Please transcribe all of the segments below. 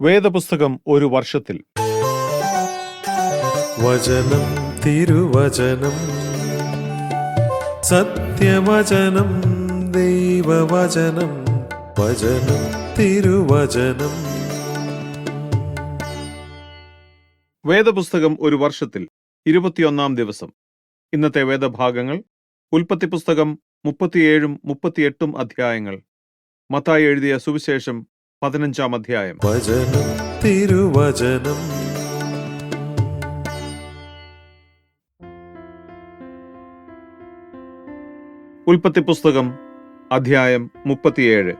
വേദപുസ്തകം ഒരു വർഷത്തിൽ. വചനം തിരുവചനം സത്യവചനം ദൈവവചനം വചനം തിരുവചനം. വേദപുസ്തകം ഒരു വർഷത്തിൽ ഇരുപത്തിയൊന്നാം ദിവസം. ഇന്നത്തെ വേദഭാഗങ്ങൾ ഉൽപ്പത്തി പുസ്തകം മുപ്പത്തിയേഴും മുപ്പത്തിയെട്ടും അധ്യായങ്ങൾ. മത്തായി എഴുതിയ സുവിശേഷം പതിനഞ്ചാം അധ്യായം. വചനം തിരുവചനം. ഉൽപ്പത്തി പുസ്തകം അധ്യായം മുപ്പത്തിയേഴ്.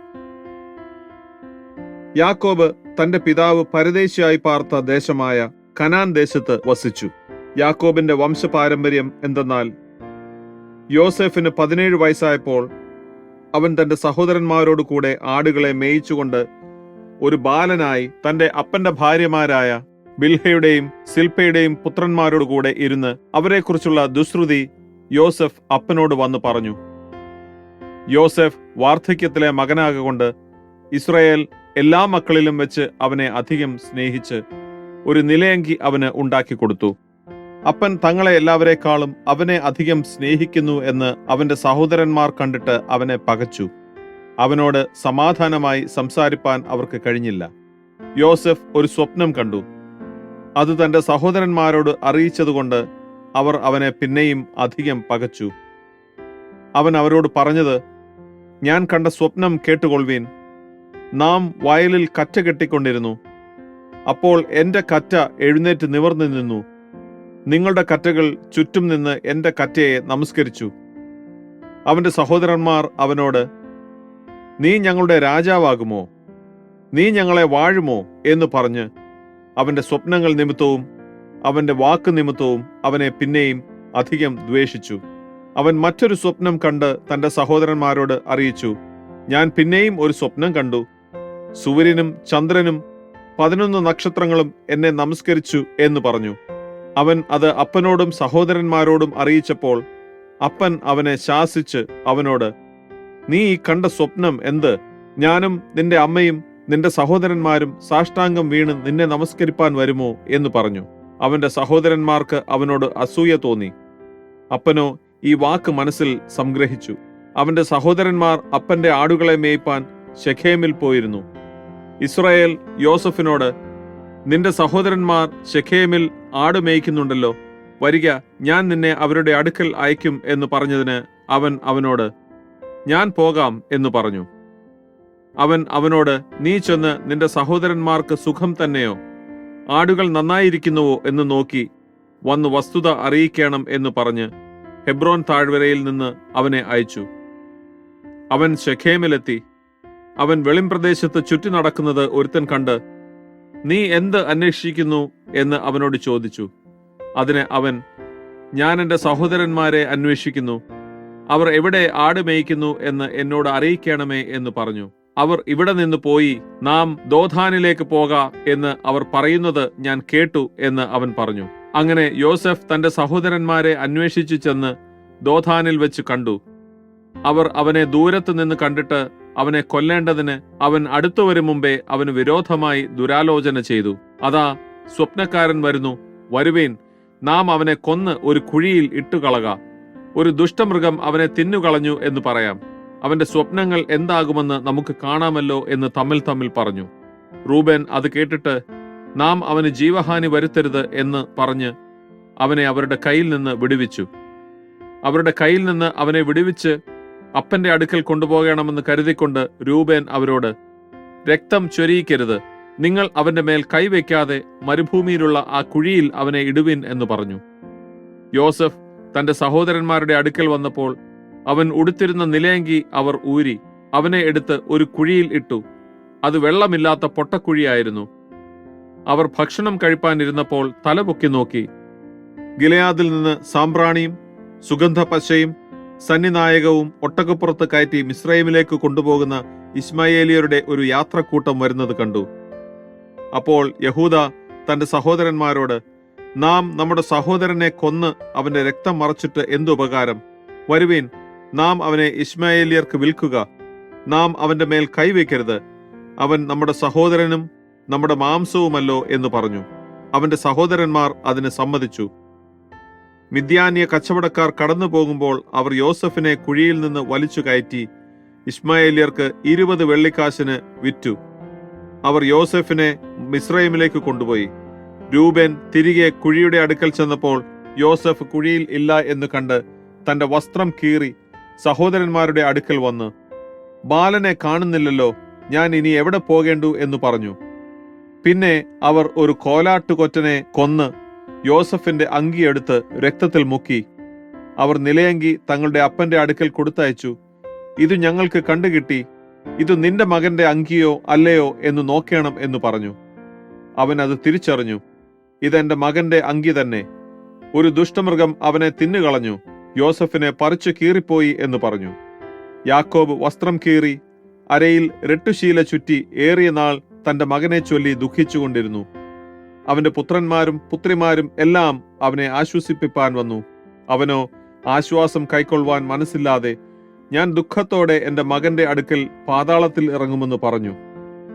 യാക്കോബ് തന്റെ പിതാവ് പരദേശിയായി പാർത്ത ദേശമായ കനാൻ ദേശത്ത് വസിച്ചു. യാക്കോബിന്റെ വംശപാരമ്പര്യം എന്തെന്നാൽ യോസെഫിന് പതിനേഴ് വയസ്സായപ്പോൾ അവൻ തന്റെ സഹോദരന്മാരോട് കൂടെ ആടുകളെ മേയിച്ചുകൊണ്ട് ഒരു ബാലനായി തന്റെ അപ്പന്റെ ഭാര്യമാരായ ബിൽഹയുടെയും സിൽപ്പയുടെയും പുത്രന്മാരോട് കൂടെ ഇരുന്ന് അവരെക്കുറിച്ചുള്ള ദുശ്രുതി യോസഫ് അപ്പനോട് വന്നു പറഞ്ഞു. യോസഫ് വാർദ്ധക്യത്തിലെ മകനാകൊണ്ട് ഇസ്രായേൽ എല്ലാ മക്കളിലും വെച്ച് അവനെ അധികം സ്നേഹിച്ച് ഒരു നിലയങ്കി അവന് ഉണ്ടാക്കി കൊടുത്തു. അപ്പൻ തങ്ങളെ എല്ലാവരെക്കാളും അവനെ അധികം സ്നേഹിക്കുന്നു എന്ന് അവന്റെ സഹോദരന്മാർ കണ്ടിട്ട് അവനെ പകച്ചു. അവനോട് സമാധാനമായി സംസാരിപ്പാൻ അവർക്ക് കഴിഞ്ഞില്ല. യോസെഫ് ഒരു സ്വപ്നം കണ്ടു. അത് തന്റെ സഹോദരന്മാരോട് അറിയിച്ചതുകൊണ്ട് അവർ അവനെ പിന്നെയും അധികം പകച്ചു. അവൻ അവരോട് പറഞ്ഞത് ഞാൻ കണ്ട സ്വപ്നം കേട്ടുകൊള്ളുവീൻ. നാം വയലിൽ കറ്റ കെട്ടിക്കൊണ്ടിരുന്നു. അപ്പോൾ എന്റെ കറ്റ എഴുന്നേറ്റ് നിവർന്നു നിന്നു. നിങ്ങളുടെ കറ്റകൾ ചുറ്റും നിന്ന് എന്റെ കറ്റയെ നമസ്കരിച്ചു. അവന്റെ സഹോദരന്മാർ അവനോട് നീ ഞങ്ങളുടെ രാജാവാകുമോ? നീ ഞങ്ങളെ വാഴുമോ? എന്ന് പറഞ്ഞ് അവന്റെ സ്വപ്നങ്ങൾ നിമിത്തവും അവന്റെ വാക്ക് നിമിത്തവും അവനെ പിന്നെയും അധികം ദ്വേഷിച്ചു. അവൻ മറ്റൊരു സ്വപ്നം കണ്ട് തന്റെ സഹോദരന്മാരോട് അറിയിച്ചു ഞാൻ പിന്നെയും ഒരു സ്വപ്നം കണ്ടു. സൂര്യനും ചന്ദ്രനും പതിനൊന്ന് നക്ഷത്രങ്ങളും എന്നെ നമസ്കരിച്ചു എന്ന് പറഞ്ഞു. അവൻ അത് അപ്പനോടും സഹോദരന്മാരോടും അറിയിച്ചപ്പോൾ അപ്പൻ അവനെ ശാസിച്ച് അവനോട് നീ ഈ കണ്ട സ്വപ്നം എന്ത്? ഞാനും നിന്റെ അമ്മയും നിന്റെ സഹോദരന്മാരും സാഷ്ടാംഗം വീണ് നിന്നെ നമസ്കരിപ്പാൻ വരുമോ എന്ന് പറഞ്ഞു. അവന്റെ സഹോദരന്മാർക്ക് അവനോട് അസൂയ തോന്നി. അപ്പനോ ഈ വാക്ക് മനസ്സിൽ സംഗ്രഹിച്ചു. അവന്റെ സഹോദരന്മാർ അപ്പന്റെ ആടുകളെ മേയ്പ്പാൻ ഷെഖേമിൽ പോയിരുന്നു. ഇസ്രായേൽ യോസഫിനോട് നിന്റെ സഹോദരന്മാർ ഷെഖേമിൽ ആട് മേയ്ക്കുന്നുണ്ടല്ലോ. വരിക ഞാൻ നിന്നെ അവരുടെ അടുക്കൽ അയക്കും എന്ന് പറഞ്ഞതിന് അവൻ അവനോട് ഞാൻ പോകാം എന്ന് പറഞ്ഞു. അവൻ അവനോട് നീ ചെന്ന് നിന്റെ സഹോദരന്മാർക്ക് സുഖം തന്നെയോ? ആടുകൾ നന്നായിരിക്കുന്നുവോ? എന്ന് നോക്കി വന്ന് വസ്തുത അറിയിക്കണം എന്ന് പറഞ്ഞ് ഹെബ്രോൻ താഴ്വരയിൽ നിന്ന് അവനെ അയച്ചു. അവൻ ഷെഖേമിലെത്തി അവൻ വെളിംപ്രദേശത്ത് ചുറ്റി നടക്കുന്നത് ഒരുത്തൻ കണ്ട് നീ എന്ത് അന്വേഷിക്കുന്നു? എന്ന് അവനോട് ചോദിച്ചു. അതിന് അവൻ ഞാൻ എന്റെ സഹോദരന്മാരെ അന്വേഷിക്കുന്നു. അവർ എവിടെ ആട് മേയ്ക്കുന്നു എന്ന് എന്നോട് അറിയിക്കണമേ എന്ന് പറഞ്ഞു. അവർ ഇവിടെ നിന്ന് പോയി നാം ദോധാനിലേക്ക് പോക എന്ന് അവർ പറയുന്നത് ഞാൻ കേട്ടു എന്ന് അവൻ പറഞ്ഞു. അങ്ങനെ യോസഫ് തന്റെ സഹോദരന്മാരെ അന്വേഷിച്ചു ചെന്ന് ദോധാനിൽ വെച്ച് കണ്ടു. അവർ അവനെ ദൂരത്ത് നിന്ന് കണ്ടിട്ട് അവനെ കൊല്ലേണ്ടതിന് അവൻ അടുത്തു വരും മുമ്പേ അവന് വിരോധമായി ദുരാലോചന ചെയ്തു. അതാ സ്വപ്നക്കാരൻ വരുന്നു. വരുവേൻ നാം അവനെ കൊന്ന് ഒരു കുഴിയിൽ ഇട്ടുകളക. ഒരു ദുഷ്ടമൃഗം അവനെ തിന്നുകളഞ്ഞു എന്ന് പറയാം. അവന്റെ സ്വപ്നങ്ങൾ എന്താകുമെന്ന് നമുക്ക് കാണാമല്ലോ എന്ന് തമ്മിൽ തമ്മിൽ പറഞ്ഞു. റൂബൻ അത് കേട്ടിട്ട് നാം അവന് ജീവഹാനി വരുത്തരുത് എന്ന് പറഞ്ഞ് അവനെ അവരുടെ കയ്യിൽ നിന്ന് വിടുവിച്ചു. അവരുടെ കയ്യിൽ നിന്ന് അവനെ വിടുവിച്ച് അപ്പന്റെ അടുക്കൽ കൊണ്ടുപോകണമെന്ന് കരുതിക്കൊണ്ട് രൂപേൻ അവരോട് രക്തം ചൊരിയിക്കരുത്. നിങ്ങൾ അവന്റെ മേൽ കൈവയ്ക്കാതെ മരുഭൂമിയിലുള്ള ആ കുഴിയിൽ അവനെ ഇടുവിൻ എന്ന് പറഞ്ഞു. യോസഫ് തന്റെ സഹോദരന്മാരുടെ അടുക്കൽ വന്നപ്പോൾ അവൻ ഉടുത്തിരുന്ന നിലയങ്കി അവർ ഊരി അവനെ എടുത്ത് ഒരു കുഴിയിൽ ഇട്ടു. അത് വെള്ളമില്ലാത്ത പൊട്ടക്കുഴിയായിരുന്നു. അവർ ഭക്ഷണം കഴിപ്പാനിരുന്നപ്പോൾ തലപൊക്കി നോക്കി. ഗിലയാദിൽ നിന്ന് സാമ്പ്രാണിയും സുഗന്ധ പശയും സന്നിനായകവും ഒട്ടകപ്പുറത്ത് കയറ്റി മിസ്രൈമിലേക്ക് കൊണ്ടുപോകുന്ന ഇസ്മായേലിയരുടെ ഒരു യാത്രക്കൂട്ടം വരുന്നത് കണ്ടു. അപ്പോൾ യഹൂദ തന്റെ സഹോദരന്മാരോട് നാം നമ്മുടെ സഹോദരനെ കൊന്ന് അവന്റെ രക്തം മറച്ചിട്ട് എന്തുപകാരം വരുവീൻ നാം അവനെ ഇസ്മായേലിയർക്ക് വിൽക്കുക. നാം അവന്റെ മേൽ കൈവയ്ക്കരുത് അവൻ നമ്മുടെ സഹോദരനും നമ്മുടെ മാംസവുമല്ലോ എന്ന് പറഞ്ഞു. അവന്റെ സഹോദരന്മാർ അതിന് സമ്മതിച്ചു. മിദ്യാന്യ കച്ചവടക്കാർ കടന്നു പോകുമ്പോൾ അവർ യോസഫിനെ കുഴിയിൽ നിന്ന് വലിച്ചു കയറ്റി ഇസ്മായേലിയർക്ക് ഇരുപത് വെള്ളിക്കാശിന് വിറ്റു. അവർ യോസഫിനെ മിസ്രൈമിലേക്ക് കൊണ്ടുപോയി. രൂപൻ തിരികെ കുഴിയുടെ അടുക്കൽ ചെന്നപ്പോൾ യോസഫ് കുഴിയിൽ ഇല്ല എന്ന് കണ്ട് തന്റെ വസ്ത്രം കീറി സഹോദരന്മാരുടെ അടുക്കൽ വന്ന് ബാലനെ കാണുന്നില്ലല്ലോ ഞാൻ ഇനി എവിടെ പോകേണ്ടു? എന്ന് പറഞ്ഞു. പിന്നെ അവർ ഒരു കോലാട്ടുകൊറ്റനെ കൊന്ന് യോസഫിന്റെ അങ്കിയെടുത്ത് രക്തത്തിൽ മുക്കി. അവർ നിലയങ്കി തങ്ങളുടെ അപ്പന്റെ അടുക്കൽ കൊടുത്തയച്ചു ഇത് ഞങ്ങൾക്ക് കണ്ടുകിട്ടി ഇത് നിന്റെ മകന്റെ അങ്കിയോ അല്ലയോ എന്ന് നോക്കണം എന്ന് പറഞ്ഞു. അവൻ അത് തിരിച്ചറിഞ്ഞു. ഇതെന്റെ മകന്റെ അങ്കി തന്നെ. ഒരു ദുഷ്ടമൃഗം അവനെ തിന്നുകളഞ്ഞു. യോസഫിനെ പറിച്ചു കീറിപ്പോയി എന്ന് പറഞ്ഞു. യാക്കോബ് വസ്ത്രം കീറി അരയിൽ രട്ടുശീല ചുറ്റി ഏറിയ നാൾ തന്റെ മകനെ ചൊല്ലി ദുഃഖിച്ചുകൊണ്ടിരുന്നു. അവന്റെ പുത്രന്മാരും പുത്രിമാരും എല്ലാം അവനെ ആശ്വസിപ്പിപ്പാൻ വന്നു. അവനോ ആശ്വാസം കൈക്കൊള്ളുവാൻ മനസ്സില്ലാതെ ഞാൻ ദുഃഖത്തോടെ എന്റെ മകന്റെ അടുക്കൽ പാതാളത്തിൽ ഇറങ്ങുമെന്ന് പറഞ്ഞു.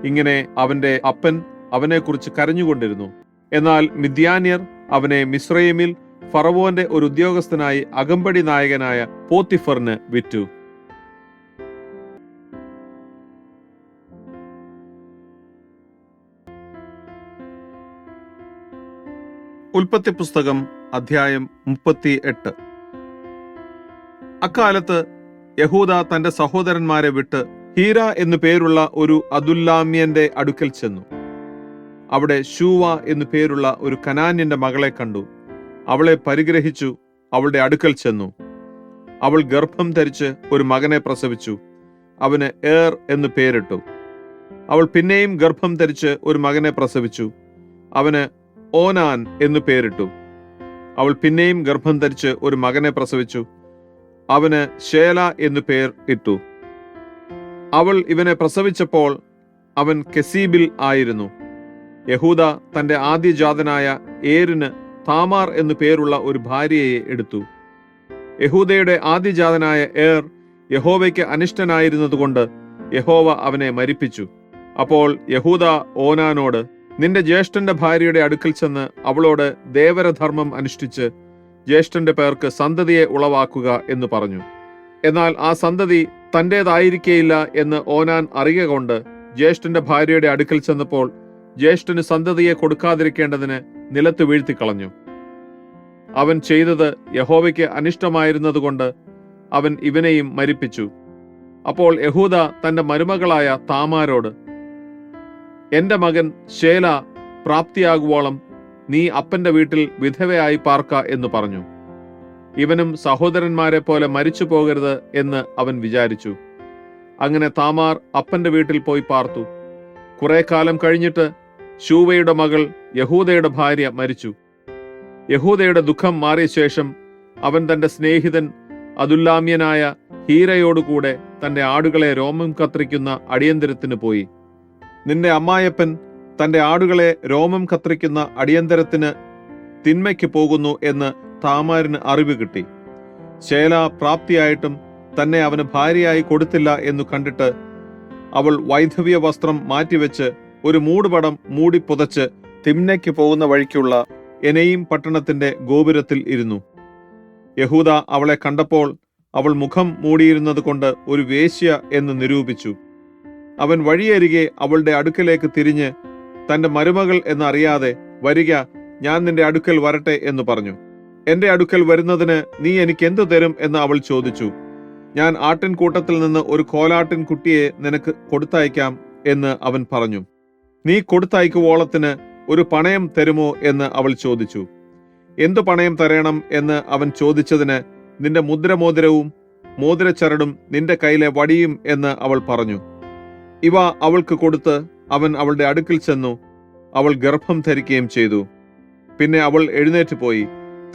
ഇങ്ങനെ അവന്റെ അപ്പൻ അവനെക്കുറിച്ച് കരഞ്ഞുകൊണ്ടിരുന്നു. എന്നാൽ മിദ്യാനിയർ അവനെ മിസ്രൈമിൽ ഫറവോന്റെ ഒരു ഉദ്യോഗസ്ഥനായി അകമ്പടി നായകനായ പോത്തിഫറിന് വിറ്റു. ഉൽപ്പത്തി പുസ്തകം അധ്യായം മുപ്പത്തി എട്ട് അക്കാലത്ത് യഹൂദ തന്റെ സഹോദരന്മാരെ വിട്ട് ഹീര എന്നു പേരുള്ള ഒരു അതുല്ലാമ്യന്റെ അടുക്കൽ ചെന്നു. അവിടെ ഷൂവ എന്നു പേരുള്ള ഒരു കനാന്യന്റെ മകളെ കണ്ടു. അവളെ പരിഗ്രഹിച്ചു അവളുടെ അടുക്കൽ ചെന്നു. അവൾ ഗർഭം ധരിച്ച് ഒരു മകനെ പ്രസവിച്ചു. അവന് ഏർ എന്ന് പേരിട്ടു. അവൾ പിന്നെയും ഗർഭം ധരിച്ച് ഒരു മകനെ പ്രസവിച്ചു. അവന് ഓനാൻ എന്ന് പേരിട്ടു. അവൾ പിന്നെയും ഗർഭം ധരിച്ച് ഒരു മകനെ പ്രസവിച്ചു. അവന് ഷേല എന്ന് പേർ ഇട്ടു. അവൾ ഇവനെ പ്രസവിച്ചപ്പോൾ അവൻ കെസീബിൽ ആയിരുന്നു. യഹൂദ തന്റെ ആദ്യജാതനായ ഏരിന് താമാർ എന്നു പേരുള്ള ഒരു ഭാര്യയെ എടുത്തു. യഹൂദയുടെ ആദ്യജാതനായ ഏർ യഹോവയ്ക്ക് അനിഷ്ടനായിരുന്നതുകൊണ്ട് യഹോവ അവനെ മരിപ്പിച്ചു. അപ്പോൾ യഹൂദ ഓനാനോട് നിന്റെ ജ്യേഷ്ഠന്റെ ഭാര്യയുടെ അടുക്കൽ ചെന്ന് അവളോട് ദേവരധർമ്മം അനുഷ്ഠിച്ച് ജ്യേഷ്ഠന്റെ പേർക്ക് സന്തതിയെ ഉളവാക്കുക എന്ന് പറഞ്ഞു. എന്നാൽ ആ സന്തതി തന്റേതായിരിക്കേയില്ല എന്ന് ഓനാൻ അറിയുക കൊണ്ട് ജ്യേഷ്ഠന്റെ ഭാര്യയുടെ അടുക്കൽ ചെന്നപ്പോൾ ജ്യേഷ്ഠന് സന്തതിയെ കൊടുക്കാതിരിക്കേണ്ടതിന് നിലത്ത് വീഴ്ത്തിക്കളഞ്ഞു അവൻ ചെയ്തത് യഹോവയ്ക്ക് അനിഷ്ടമായിരുന്നതുകൊണ്ട് അവൻ ഇവനെയും മരിപ്പിച്ചു. അപ്പോൾ യഹൂദ തന്റെ മരുമകളായ താമാരോട് എന്റെ മകൻ ശേല പ്രാപ്തിയാകുവോളം നീ അപ്പന്റെ വീട്ടിൽ വിധവയായി പാർക്ക എന്ന് പറഞ്ഞു. ഇവനും സഹോദരന്മാരെ പോലെ മരിച്ചു പോകരുത് എന്ന് അവൻ വിചാരിച്ചു. അങ്ങനെ താമാർ അപ്പന്റെ വീട്ടിൽ പോയി പാർത്തു. കുറെ കാലം കഴിഞ്ഞിട്ട് ശൂവയുടെ മകൾ യഹൂദയുടെ ഭാര്യ മരിച്ചു. യഹൂദയുടെ ദുഃഖം മാറിയ ശേഷം അവൻ തന്റെ സ്നേഹിതൻ അതുല്ലാമ്യനായ ഹീരയോടുകൂടെ തന്റെ ആടുകളെ രോമം കത്രിക്കുന്ന അടിയന്തരത്തിന് പോയി. നിന്റെ അമ്മായപ്പൻ തന്റെ ആടുകളെ രോമം കത്രിക്കുന്ന അടിയന്തരത്തിന് തിന്മയ്ക്ക് പോകുന്നു എന്ന് താമാരിന് അറിവ് കിട്ടി. ശേല പ്രാപ്തിയായിട്ടും തന്നെ അവന് ഭാര്യയായി കൊടുത്തില്ല എന്നു കണ്ടിട്ട് അവൾ വൈധവ്യ വസ്ത്രം മാറ്റിവെച്ച് ഒരു മൂടുപടം മൂടിപ്പുതച്ച് തിമ്നയ്ക്ക് പോകുന്ന വഴിക്കുള്ള എനയും പട്ടണത്തിന്റെ ഗോപുരത്തിൽ ഇരുന്നു. യഹൂദ അവളെ കണ്ടപ്പോൾ അവൾ മുഖം മൂടിയിരുന്നത് കൊണ്ട് ഒരു വേശ്യ എന്ന് നിരൂപിച്ചു. അവൻ വഴിയരികെ അവളുടെ അടുക്കലേക്ക് തിരിഞ്ഞ് തന്റെ മരുമകൾ എന്നറിയാതെ വരിക ഞാൻ നിന്റെ അടുക്കൽ വരട്ടെ എന്ന് പറഞ്ഞു. എന്റെ അടുക്കൽ വരുന്നതിന് നീ എനിക്ക് എന്തു തരും? എന്ന് അവൾ ചോദിച്ചു. ഞാൻ ആട്ടിൻകൂട്ടത്തിൽ നിന്ന് ഒരു കോലാട്ടിൻ കുട്ടിയെ നിനക്ക് കൊടുത്തയക്കാം എന്ന് അവൻ പറഞ്ഞു. നീ കൊടുത്തയക്കുവോളത്തിന് ഒരു പണയം തരുമോ എന്ന് അവൾ ചോദിച്ചു. എന്തു പണയം തരണം എന്ന് അവൻ ചോദിച്ചതിന് നിന്റെ മുദ്രമോതിരവും മോതിരച്ചരടും നിന്റെ കയ്യിലെ വടിയും എന്ന് അവൾ പറഞ്ഞു. ഇവ അവൾക്ക് കൊടുത്ത് അവൻ അവളുടെ അടുക്കിൽ ചെന്നു. അവൾ ഗർഭം ധരിക്കുകയും ചെയ്തു. പിന്നെ അവൾ എഴുന്നേറ്റ് പോയി.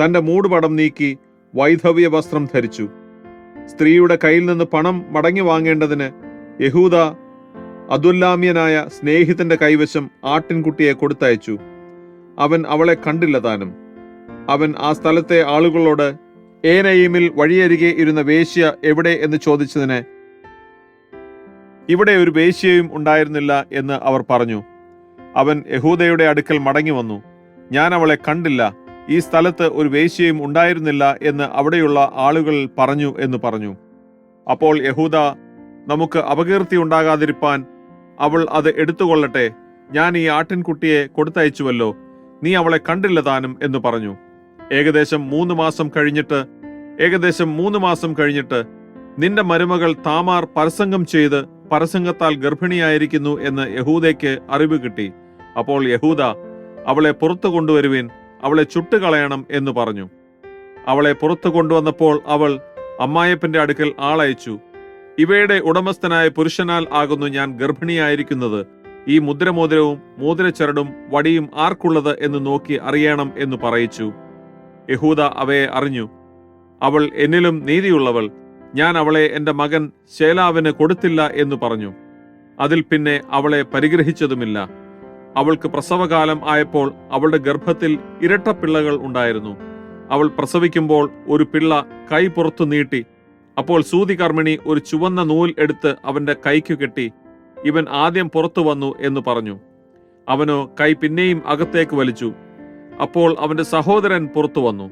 തന്റെ മൂടുപടം നീക്കി വൈധവ്യ വസ്ത്രം ധരിച്ചു. സ്ത്രീയുടെ കയ്യിൽ നിന്ന് പണം മടങ്ങി വാങ്ങേണ്ടതിന് യഹൂദ അതുല്ലാമ്യനായ സ്നേഹിതന്റെ കൈവശം ആട്ടിൻകുട്ടിയെ കൊടുത്തയച്ചു. അവൻ അവളെ കണ്ടില്ല താനും. അവൻ ആ സ്ഥലത്തെ ആളുകളോട് ഏനയിമിൽ വഴിയരികെ ഇരുന്ന വേശ്യ എവിടെ? എന്ന് ചോദിച്ചതിന് ഇവിടെ ഒരു വേശ്യയും ഉണ്ടായിരുന്നില്ല എന്ന് അവർ പറഞ്ഞു. അവൻ യഹൂദയുടെ അടുക്കൽ മടങ്ങി വന്നു ഞാൻ അവളെ കണ്ടില്ല. ഈ സ്ഥലത്ത് ഒരു വേശ്യയും ഉണ്ടായിരുന്നില്ല എന്ന് അവിടെയുള്ള ആളുകൾ പറഞ്ഞു എന്ന് പറഞ്ഞു. അപ്പോൾ യഹൂദ നമുക്ക് അപകീർത്തി ഉണ്ടാകാതിരിപ്പാൻ അവൾ അത് എടുത്തുകൊള്ളട്ടെ. ഞാൻ ഈ ആട്ടിൻകുട്ടിയെ കൊടുത്തയച്ചുവല്ലോ. നീ അവളെ കണ്ടില്ല താനും എന്ന് പറഞ്ഞു. ഏകദേശം മൂന്ന് മാസം കഴിഞ്ഞിട്ട് ഏകദേശം മൂന്ന് മാസം കഴിഞ്ഞിട്ട് നിന്റെ മരുമകൾ താമാർ പരസംഗം ചെയ്ത് പരസംഗത്താൽ ഗർഭിണിയായിരിക്കുന്നു എന്ന് യഹൂദയ്ക്ക് അറിവ് കിട്ടി. അപ്പോൾ യഹൂദ അവളെ പുറത്തു കൊണ്ടുവരുവിൻ അവളെ ചുട്ടുകളയണം എന്ന് പറഞ്ഞു. അവളെ പുറത്തു കൊണ്ടുവന്നപ്പോൾ അവൾ അമ്മായപ്പന്റെ അടുക്കൽ ആളയച്ചു. ഇവയുടെ ഉടമസ്ഥനായ പുരുഷനാൽ ആകുന്നു ഞാൻ ഗർഭിണിയായിരിക്കുന്നത്. ഈ മുദ്രമോതിരവും മോതിരച്ചരടും വടിയും ആർക്കുള്ളത് എന്ന് നോക്കി അറിയണം എന്ന് പറയിച്ചു. യഹൂദ അവയെ അറിഞ്ഞു. അവൾ എന്നിലും നീതിയുള്ളവൾ. ഞാൻ അവളെ എന്റെ മകൻ ശേലാവിന് കൊടുത്തില്ല എന്ന് പറഞ്ഞു. അതിൽ പിന്നെ അവളെ പരിഗ്രഹിച്ചതുമില്ല. അവൾക്ക് പ്രസവകാലം ആയപ്പോൾ അവളുടെ ഗർഭത്തിൽ ഇരട്ട പിള്ളകൾ ഉണ്ടായിരുന്നു. അവൾ പ്രസവിക്കുമ്പോൾ ഒരു പിള്ള കൈ പുറത്തു നീട്ടി അപ്പോൾ സൂതികർമ്മിണി ഒരു ചുവന്ന നൂൽ എടുത്ത് അവന്റെ കൈക്കു കെട്ടി ഇവൻ ആദ്യം പുറത്തു വന്നു എന്ന് പറഞ്ഞു. അവനോ കൈ പിന്നെയും അകത്തേക്ക് വലിച്ചു. അപ്പോൾ അവന്റെ സഹോദരൻ പുറത്തു വന്നു.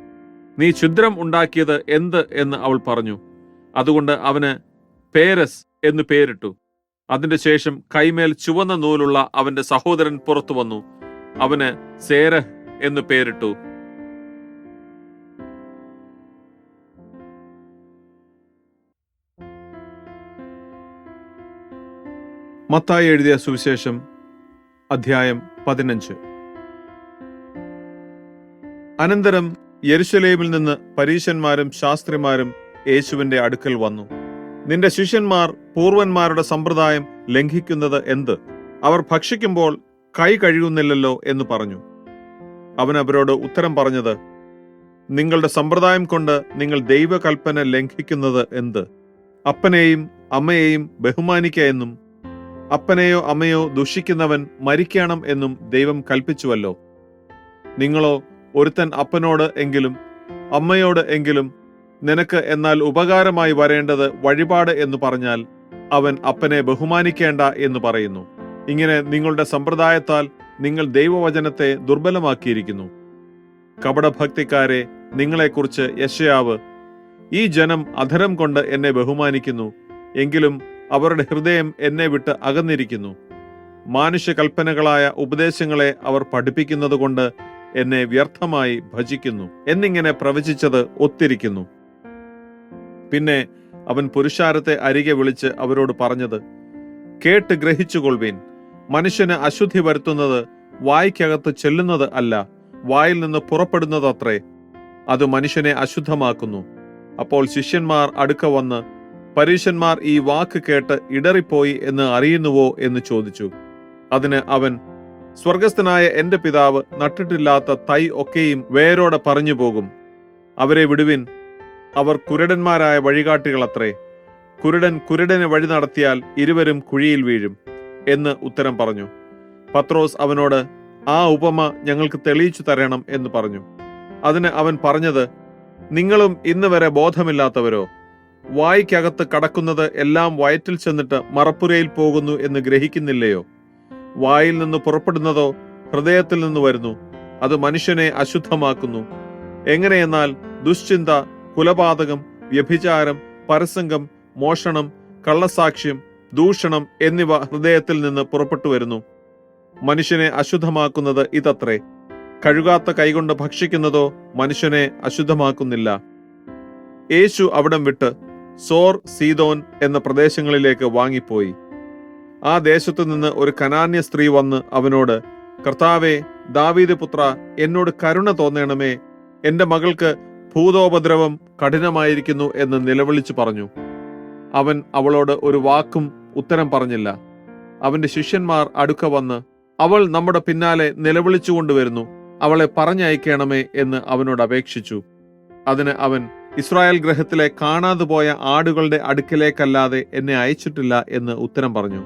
നീ ക്ഷുദ്രം ഉണ്ടാക്കിയത് എന്ത്? എന്ന് അവൾ പറഞ്ഞു. അതുകൊണ്ട് അവന് പേരസ് എന്ന് പേരിട്ടു. അതിന്റെ ശേഷം കൈമേൽ ചുവന്ന നൂലുള്ള അവന്റെ സഹോദരൻ പുറത്തു വന്നു. അവന് സേരഹ് എന്ന് പേരിട്ടു. മത്തായി എഴുതിയ സുവിശേഷം അധ്യായം പതിനഞ്ച്. അനന്തരം യെരുശലേമിൽ നിന്ന് പരീശന്മാരും ശാസ്ത്രിമാരും യേശുവിന്റെ അടുക്കൽ വന്നു. നിന്റെ ശിഷ്യന്മാർ പൂർവന്മാരുടെ സമ്പ്രദായം ലംഘിക്കുന്നത് എന്ത്? അവർ ഭക്ഷിക്കുമ്പോൾ കൈ കഴുകുന്നില്ലല്ലോ എന്ന് പറഞ്ഞു. അവൻ അവരോട് ഉത്തരം പറഞ്ഞത് നിങ്ങളുടെ സമ്പ്രദായം കൊണ്ട് നിങ്ങൾ ദൈവകൽപ്പന ലംഘിക്കുന്നത് എന്ത്? അപ്പനെയും അമ്മയെയും ബഹുമാനിക്ക എന്നും അപ്പനെയോ അമ്മയോ ദുഷിക്കുന്നവൻ മരിക്കണം എന്നും ദൈവം കൽപ്പിച്ചുവല്ലോ. നിങ്ങളോ ഒരുത്തൻ അപ്പനോട് എങ്കിലും അമ്മയോട് എങ്കിലും നിനക്ക് എന്നാൽ ഉപകാരമായി വരേണ്ടത് വഴിപാട് എന്ന് പറഞ്ഞാൽ അവൻ അപ്പനെ ബഹുമാനിക്കേണ്ട എന്ന് പറയുന്നു. ഇങ്ങനെ നിങ്ങളുടെ സമ്പ്രദായത്താൽ നിങ്ങൾ ദൈവവചനത്തെ ദുർബലമാക്കിയിരിക്കുന്നു. കപടഭക്തിക്കാരെ നിങ്ങളെക്കുറിച്ച് യശയാവ് ഈ ജനം അധരം കൊണ്ട് എന്നെ ബഹുമാനിക്കുന്നു. എങ്കിലും അവരുടെ ഹൃദയം എന്നെ വിട്ട് അകന്നിരിക്കുന്നു. മാനുഷ്യകൽപ്പനകളായ ഉപദേശങ്ങളെ അവർ പഠിപ്പിക്കുന്നതുകൊണ്ട് എന്നെ വ്യർത്ഥമായി ഭജിക്കുന്നു. എന്നിങ്ങനെ പ്രവചിച്ചത് ഒത്തിരിക്കുന്നു. പിന്നെ അവൻ പുരുഷാരത്തെ അരികെ വിളിച്ച് അവരോട് പറഞ്ഞത് കേട്ട് ഗ്രഹിച്ചുകൊള്ളുവീൻ മനുഷ്യന് അശുദ്ധി വരുത്തുന്നത് വായ്ക്കകത്ത് ചെല്ലുന്നത് അല്ല വായിൽ നിന്ന് പുറപ്പെടുന്നതത്രേ. അത് മനുഷ്യനെ അശുദ്ധമാക്കുന്നു. അപ്പോൾ ശിഷ്യന്മാർ അടുക്ക വന്ന് പരീശന്മാർ ഈ വാക്ക് കേട്ട് ഇടറിപ്പോയി എന്ന് അറിയുന്നുവോ എന്ന് ചോദിച്ചു. അതിന് അവൻ സ്വർഗസ്ഥനായ എന്റെ പിതാവ് നട്ടിട്ടില്ലാത്ത തൈ ഒക്കെയും വേരോടെ പറഞ്ഞു പോകും. അവരെ വിടുവിൻ. അവർ കുരുടന്മാരായ വഴികാട്ടികളത്രേ. കുരുടൻ കുരുടനെ വഴി നടത്തിയാൽ ഇരുവരും കുഴിയിൽ വീഴും എന്ന് ഉത്തരം പറഞ്ഞു. പത്രോസ് അവനോട് ആ ഉപമ ഞങ്ങൾക്ക് തെളിയിച്ചു തരണം എന്ന് പറഞ്ഞു. അതിന് അവൻ പറഞ്ഞത് നിങ്ങളും ഇന്ന് വരെ ബോധമില്ലാത്തവരോ? വായ്ക്കകത്ത് കടക്കുന്നത് എല്ലാം വയറ്റിൽ ചെന്നിട്ട് മറപ്പുരയിൽ പോകുന്നു എന്ന് ഗ്രഹിക്കുന്നില്ലയോ? വായിൽ നിന്ന് പുറപ്പെടുന്നതോ ഹൃദയത്തിൽ നിന്ന് വരുന്നു. അത് മനുഷ്യനെ അശുദ്ധമാക്കുന്നു. എങ്ങനെയെന്നാൽ ദുശ്ചിന്ത കുലപാതകം വ്യഭിചാരം പരസംഗം മോഷണം കള്ളസാക്ഷ്യം ദൂഷണം എന്നിവ ഹൃദയത്തിൽ നിന്ന് പുറപ്പെട്ടു വരുന്നു. മനുഷ്യനെ അശുദ്ധമാക്കുന്നത് ഇതത്രേ. കഴുകാത്ത കൈകൊണ്ട് ഭക്ഷിക്കുന്നതോ മനുഷ്യനെ അശുദ്ധമാക്കുന്നില്ല. യേശു അവിടം വിട്ട് സോർ സീതോൻ എന്ന പ്രദേശങ്ങളിലേക്ക് വാങ്ങിപ്പോയി. ആ ദേശത്തു നിന്ന് ഒരു കനാന്യ സ്ത്രീ വന്ന് അവനോട് കർത്താവെ ദാവീദ് പുത്ര എന്നോട് കരുണ തോന്നണമേ. എന്റെ മകൾക്ക് ഭൂതോപദ്രവം കഠിനമായിരിക്കുന്നു എന്ന് നിലവിളിച്ചു പറഞ്ഞു. അവൻ അവളോട് ഒരു വാക്കും ഉത്തരം പറഞ്ഞില്ല. അവന്റെ ശിഷ്യന്മാർ അടുക്ക വന്ന് അവൾ നമ്മുടെ പിന്നാലെ നിലവിളിച്ചുകൊണ്ടുവരുന്നു. അവളെ പറഞ്ഞയക്കണമേ എന്ന് അവനോട് അപേക്ഷിച്ചു. അതിന് അവൻ ഇസ്രായേൽ ഗ്രഹത്തിലെ കാണാതെ പോയ ആടുകളുടെ അടുക്കലേക്കല്ലാതെ എന്നെ അയച്ചിട്ടില്ല എന്ന് ഉത്തരം പറഞ്ഞു.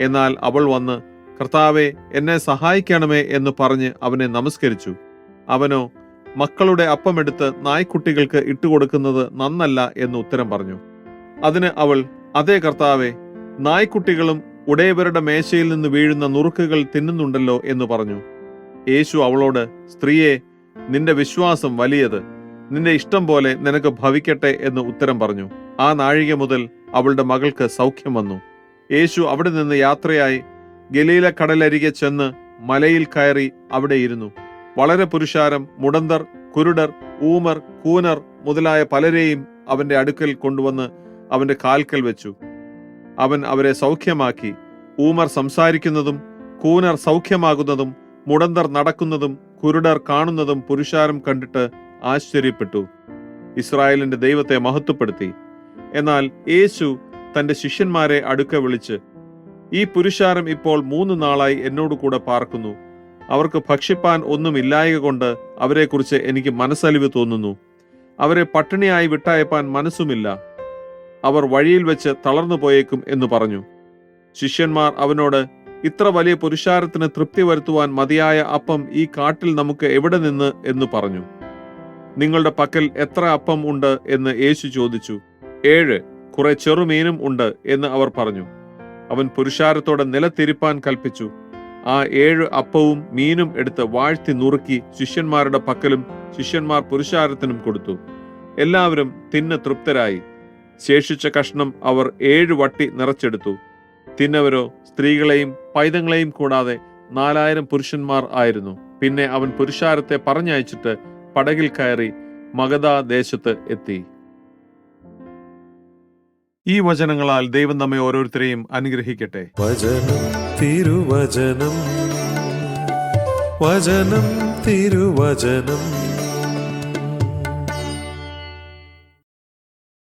എന്നാൽ അവൾ വന്ന് കർത്താവെ എന്നെ സഹായിക്കണമേ എന്ന് പറഞ്ഞ് അവനെ നമസ്കരിച്ചു. അവനോ മക്കളുടെ അപ്പമെടുത്ത് നായ്ക്കുട്ടികൾക്ക് ഇട്ടുകൊടുക്കുന്നത് നന്നല്ല എന്ന് ഉത്തരം പറഞ്ഞു. അതിന് അവൾ അതേ കർത്താവെ നായ്ക്കുട്ടികളും ഉടയവരുടെ മേശയിൽ നിന്ന് വീഴുന്ന നുറുക്കുകൾ തിന്നുന്നുണ്ടല്ലോ എന്ന് പറഞ്ഞു. യേശു അവളോട് സ്ത്രീയെ നിന്റെ വിശ്വാസം വലിയത്. നിന്റെ ഇഷ്ടം പോലെ നിനക്ക് ഭവിക്കട്ടെ എന്ന് ഉത്തരം പറഞ്ഞു. ആ നാഴിക മുതൽ അവളുടെ മകൾക്ക് സൗഖ്യം വന്നു. യേശു അവിടെ നിന്ന് യാത്രയായി ഗലീല കടലരികെ ചെന്ന് മലയിൽ കയറി അവിടെ ഇരുന്നു. വളരെ പുരുഷാരം മുടന്തർ കുരുടർ ഊമർ കൂനർ മുതലായ പലരെയും അവന്റെ അടുക്കൽ കൊണ്ടുവന്ന് അവന്റെ കാൽക്കൽ വെച്ചു. അവൻ അവരെ സൗഖ്യമാക്കി. ഊമർ സംസാരിക്കുന്നതും കൂനർ സൗഖ്യമാകുന്നതും മുടന്തർ നടക്കുന്നതും കുരുടർ കാണുന്നതും പുരുഷാരം കണ്ടിട്ട് ആശ്ചര്യപ്പെട്ടു. ഇസ്രായേലിന്റെ ദൈവത്തെ മഹത്വപ്പെടുത്തി. എന്നാൽ യേശു തന്റെ ശിഷ്യന്മാരെ അടുക്ക വിളിച്ച് ഈ പുരുഷാരം ഇപ്പോൾ മൂന്ന് നാളായി എന്നോട് കൂടെ പാർക്കുന്നു. അവർക്ക് ഭക്ഷിപ്പാൻ ഒന്നുമില്ലായക കൊണ്ട് അവരെക്കുറിച്ച് എനിക്ക് മനസ്സലിവ് തോന്നുന്നു. അവരെ പട്ടിണിയായി വിട്ടയപ്പാൻ മനസ്സുമില്ല. അവർ വഴിയിൽ വെച്ച് തളർന്നു പോയേക്കും എന്ന് പറഞ്ഞു. ശിഷ്യന്മാർ അവനോട് ഇത്ര വലിയ പുരുഷാരത്തിന് തൃപ്തി വരുത്തുവാൻ മതിയായ അപ്പം ഈ കാട്ടിൽ നമുക്ക് എവിടെ നിന്ന്? എന്ന് പറഞ്ഞു. നിങ്ങളുടെ പക്കൽ എത്ര അപ്പം ഉണ്ട് എന്ന് യേശു ചോദിച്ചു. ഏഴ് കുറെ ചെറുമീനും ഉണ്ട് എന്ന് അവർ പറഞ്ഞു. അവൻ പുരുഷാരത്തോടെ നിലത്തിരിപ്പാൻ കൽപ്പിച്ചു. ആ ഏഴ് അപ്പവും മീനും എടുത്ത് വാഴ്ത്തി നുറുക്കി ശിഷ്യന്മാരുടെ പക്കലും ശിഷ്യന്മാർ പുരുഷാരത്തിനും കൊടുത്തു. എല്ലാവരും തിന്ന് തൃപ്തരായി. ശേഷിച്ച കഷ്ണം അവർ ഏഴ് വട്ടി നിറച്ചെടുത്തു. തിന്നവരോ സ്ത്രീകളെയും പൈതങ്ങളെയും കൂടാതെ നാലായിരം പുരുഷന്മാർ ആയിരുന്നു. പിന്നെ അവൻ പുരുഷാരത്തെ പറഞ്ഞയച്ചിട്ട് പടകിൽ കയറി മഗധ ദേശത്ത് എത്തി. ഈ വചനങ്ങളാൽ ദൈവം നമ്മെ ഓരോരുത്തരെയും അനുഗ്രഹിക്കട്ടെ. വചനം തിരുവചനം. വചനം തിരുവചനം.